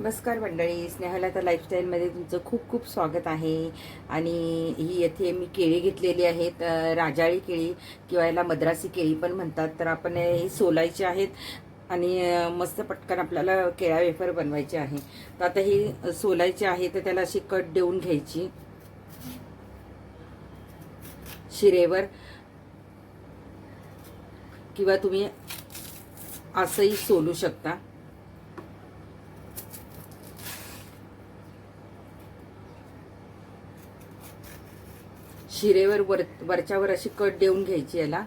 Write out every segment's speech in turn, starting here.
नमस्कार मंडळी स्नेहलता लाईफस्टाईलमध्ये तुमचं खूप खूप स्वागत आहे. आणि ही येथे मी केळी घेतलेली आहेत राजाळी केळी किंवा याला मद्रासी केळी पण म्हणतात. तर आपण हे सोलायचे आहेत आणि मस्त पटकन आपल्याला केळा वेफर बनवायचे आहे. तर आता ही सोलायची आहे तर त्याला अशी कट देऊन घ्यायची. शिरेवर किंवा तुम्ही असंही सोलू शकता. शिरेवर वर वरच्यावर अशी कट देऊन घ्यायची याला.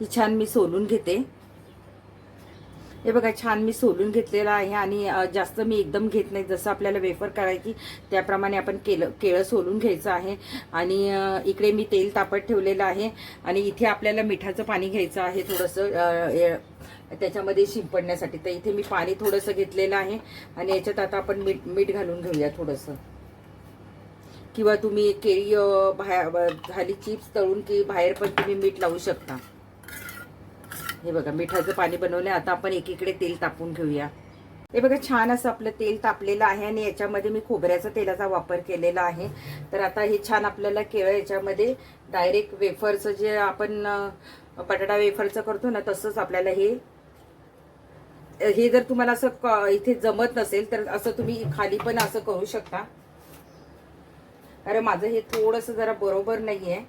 ही छान मी सोलून घेते. हे बघा छान मी सोलून घेतलेलं आहे आणि जास्त मी एकदम घेत नाही. जसं आपल्याला वेफर करायची त्याप्रमाणे आपण केलं केळं सोलून घ्यायचं आहे. आणि इकडे मी तेल तापत ठेवलेलं आहे. आणि इथे आपल्याला मिठाचं पाणी घ्यायचं आहे थोडंसं त्याच्यामध्ये शिंपडण्यासाठी तर इथे मी पाणी थोडंसं घेतलेलं आहे. आणि याच्यात आता आपण मीठ मीठ घालून घेऊया थोडंसं. किंवा तुम्ही केळी बाहेर झाली चिप्स तळून की बाहेर पण तुम्ही मीठ लावू शकता. हे बघा मिठाचं पाणी बनवलं आता आपण एकीकडे तेल तापून घेऊया. हे बघा छान असं आपलं तेल तापलेलं आहे आणि याच्यामध्ये मी खोबऱ्याचा तेलाचा वापर केलेला आहे. तर आता हे छान आपल्याला केळं याच्यामध्ये डायरेक्ट वेफरचं जे आपण बटाटा वेफरचं करतो ना तसंच आपल्याला हे हे जर तुम्हाला असं क- इथे जमत नसेल तर असं तुम्ही खाली पण असं करू शकता. अरे माझं हे थोडंसं जरा बरोबर नाही आहे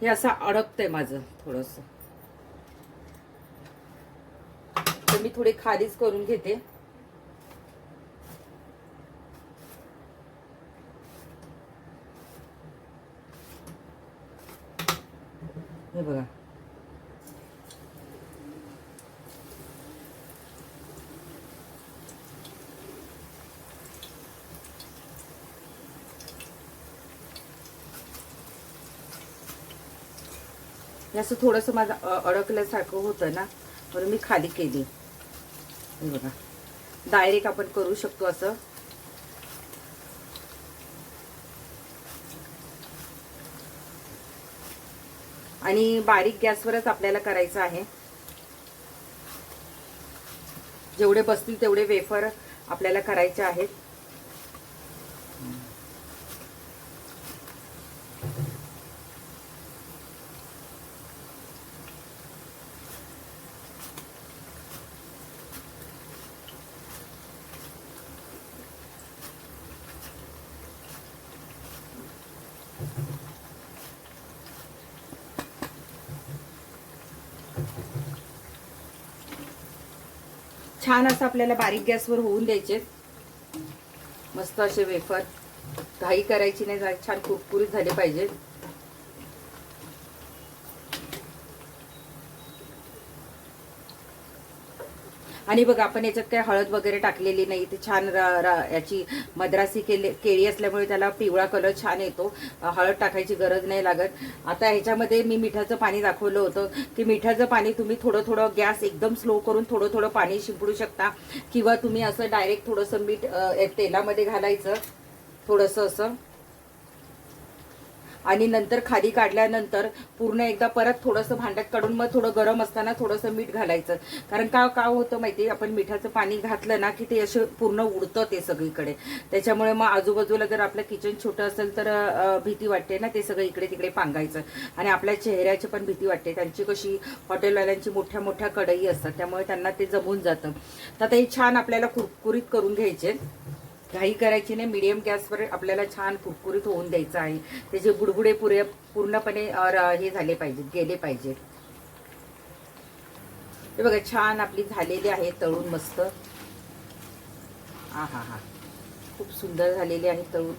हे असं अडकतंय माझं थोडस. तर मी थोडी खारीच करून घेते. हे बघा. हे असं थोडंसं माझं अडकल्यासारखं होतं ना म्हणून मी खाली केली. बघा. डायरेक्ट आपण करू शकतो असं. आणि बारीक गॅसवरच आपल्याला करायचं आहे. जेवढे बसतील तेवढे वेफर आपल्याला करायचे आहेत. छान असं आपल्याला बारीक गॅसवर होऊन द्यायचे. मस्त असे वेफर. घाई करायची नाही छान कुरकुरीत झाले पाहिजेत. आणि बघ आपण याच्यात काय हळद वगैरे टाकलेली नाही. ते छान रा- रा- याची मद्रासी केले केळी असल्यामुळे त्याला पिवळा कलर छान येतो. हळद टाकायची गरज नाही लागत. आता ह्याच्यामध्ये मी मिठाचं पाणी दाखवलं होतं की मिठाचं पाणी तुम्ही थोडं थोडं गॅस एकदम स्लो करून थोडं थोडं पाणी शिंपडू शकता. किंवा तुम्ही असं डायरेक्ट थोडंसं मीठ तेलामध्ये घालायचं. थोडंसं असं. आणि नंतर खाली काढल्यानंतर पूर्ण एकदा परत थोडंसं भांड्यात काढून मग थोडं गरम असताना थोडंसं मीठ घालायचं. कारण का का होतं माहिती आपण मिठाचं पाणी घातलं ना की ते असे पूर्ण उडतं ते सगळीकडे. त्याच्यामुळे मग आजूबाजूला जर आपलं किचन छोटं असेल तर भीती वाटते ना ते सगळं इकडे तिकडे पांगायचं. आणि आपल्या चेहऱ्याची पण भीती वाटते. त्यांची कशी हॉटेलवाल्यांची मोठ्या मोठ्या कढई असतात त्यामुळे त्यांना ते जमून जातं. तर ते छान आपल्याला कुरकुरीत करून घ्यायचे. घाई करायची नाही. मिडियम गॅसवर आपल्याला छान कुरकुरीत होऊन द्यायचं आहे. त्याचे बुडबुडे पुरे पूर्णपणे र- हे झाले पाहिजेत गेले पाहिजेत. हे बघा छान आपली झालेली आहे तळून मस्त. हा हा हा. खूप सुंदर झालेली आहे तळून.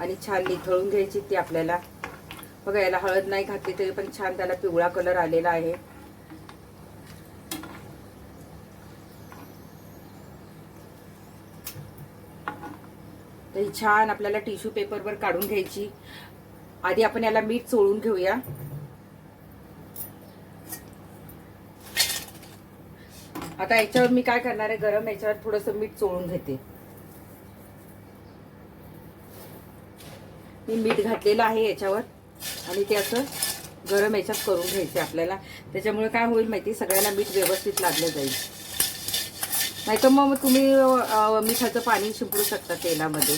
आणि छान निथळून घ्यायची ती आपल्याला. बघा याला हळद नाही घातली तरी पण छान त्याला पिवळा कलर आलेला आहे. तर ही छान आपल्याला टिश्यू पेपरवर काढून घ्यायची. आधी आपण याला मीठ चोळून घेऊया. आता याच्यावर मी काय करणार आहे? गरम याच्यावर थोडस मीठ चोळून घेते. मी मीठ घातलेलं आहे याच्यावर. आणि ते असं गरम याच्यात करून घ्यायचे आपल्याला. त्याच्यामुळे काय होईल माहिती? सगळ्याला मीठ व्यवस्थित लागलं जाईल. नाही तर मग तुम्ही मिठाचं पाणी शिंपडू शकता तेलामध्ये.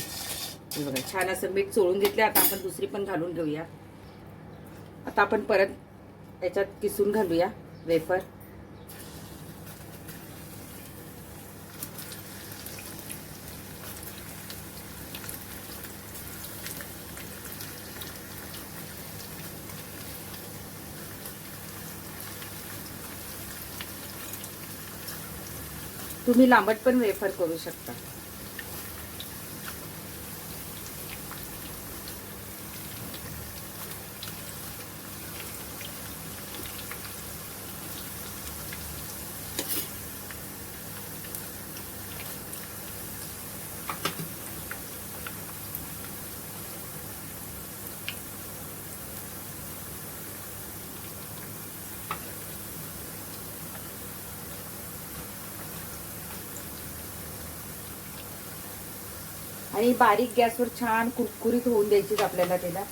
बघा छान असं मीठ चोळून घेतले आता आपण दुसरी पण घालून घेऊया. आता आपण परत याच्यात किसून घालूया वेफर. तुम्ही लांबट पण वेफर करू शकता. आणि बारीक गॅसवर छान कुरकुरीत होऊन द्यायचीच आपल्याला त्याला.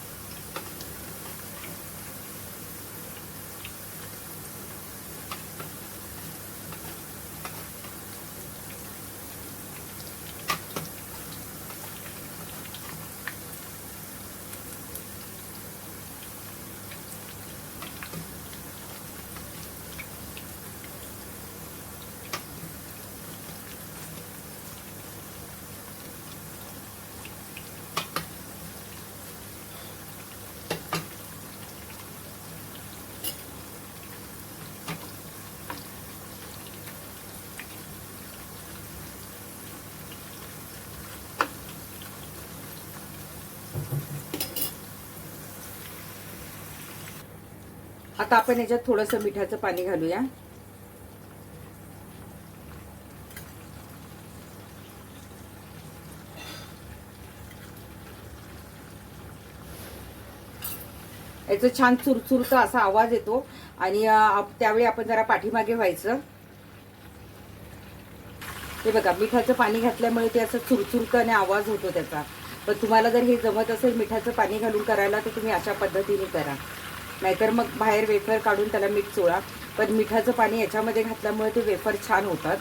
आता आपण याच्यात थोडंसं मिठाचं पाणी घालूया. याचं छान चुरचुरचा असा आवाज येतो. आणि त्यावेळी आपण जरा पाठीमागे व्हायचं. हे बघा मिठाचं पाणी घातल्यामुळे ते असं चुरचुरतं आणि आवाज होतो त्याचा. पण तुम्हाला जर हे जमत असेल मिठाचं पाणी घालून करायला तर तुम्ही अशा पद्धतीने करा. नाहीतर मग बाहेर वेफर काढून त्याला मीठ चोळा. पण मिठाचं पाणी याच्यामध्ये घातल्यामुळे ते वेफर छान होतात.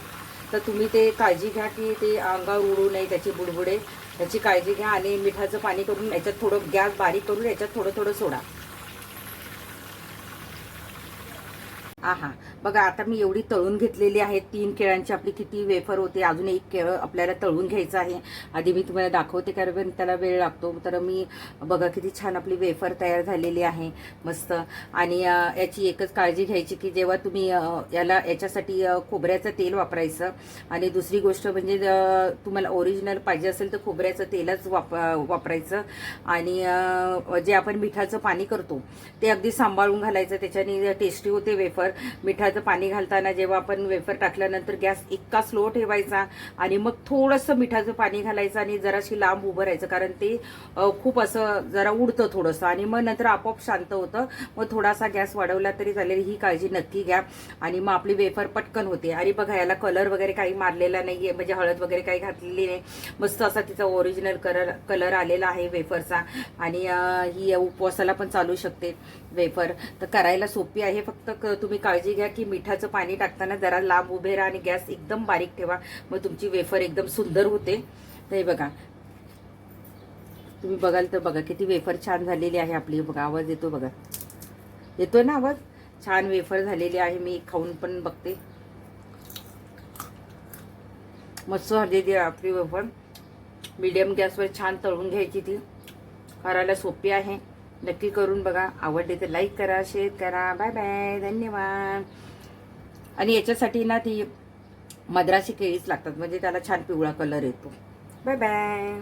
तर तुम्ही ते काळजी घ्या की ते अंगावर उडू नये त्याचे बुडबुडे. त्याची काळजी घ्या आणि मिठाचं पाणी करून याच्यात थोडं गॅस बारीक करून याच्यात थोडं थोडं सोडा. आहा. बघा आता मी एवढी तळून घेतलेली आहे. तीन केळांची आपली किती वेफर होते अजून एक केळं आपल्याला तळून घ्यायचं आहे. आधी मी तुम्हाला दाखवते कारण त्याला वेळ लागतो. तर मी बघा किती छान आपली वेफर तयार झालेली आहे. मस्त. आणि याची एकच काळजी घ्यायची की जेव्हा तुम्ही याला याच्यासाठी खोबऱ्याचं तेल वापरायचं. आणि दुसरी गोष्ट म्हणजे तुम्हाला ओरिजिनल पाहिजे असेल तर खोबऱ्याचं तेलच वाप वापरायचं. आणि जे आपण मिठाचं पाणी करतो ते अगदी सांभाळून घालायचं. त्याच्याने टेस्टी होते वेफर मिठाचं पाणी घालताना जेव्हा आपण वेफर टाकल्यानंतर गॅस इतका स्लो ठेवायचा आणि मग थोडंसं मिठाचं पाणी घालायचं आणि जराशी लांब उभं राहायचं कारण ते खूप असं जरा उडतं थोडंसं. आणि मग नंतर आपोआप शांत होतं. मग थोडासा गॅस वाढवला तरी चालेल ही काळजी नक्की घ्या. आणि मग आपली वेफर पटकन होते. आणि बघा याला कलर वगैरे काही मारलेला नाही आहे म्हणजे हळद वगैरे काही घातलेली नाही. मस्त असा तिचा ओरिजिनल कलर कलर आलेला आहे वेफरचा. आणि ही उपवासाला पण चालू शकते. वेफर. तर करायला सोपी आहे. फक्त क- तुम्ही काळजी घ्या की मिठाचं पाणी टाकताना जरा लांब उभे राहा आणि गॅस एकदम बारीक ठेवा. मग तुमची वेफर एकदम सुंदर होते. तर हे बघा. तुम्ही बघाल तर बघा किती वेफर छान झालेली आहे आपली. बघा आवाज येतो बघा. येतोय ना आवाज? छान वेफर झालेली आहे. मी खाऊन पण बघते. मस्त झालेली आपली वेफर. मीडियम गॅसवर छान तळून घ्यायची ती. करायला सोपी आहे. नक्की करून बघा. आवडली तर लाईक करा शेअर करा. बाय बाय धन्यवाद. आणि याच्यासाठी ना ती मद्रासी केळीच लागतात. म्हणजे त्याला छान पिवळा कलर येतो. Bye bye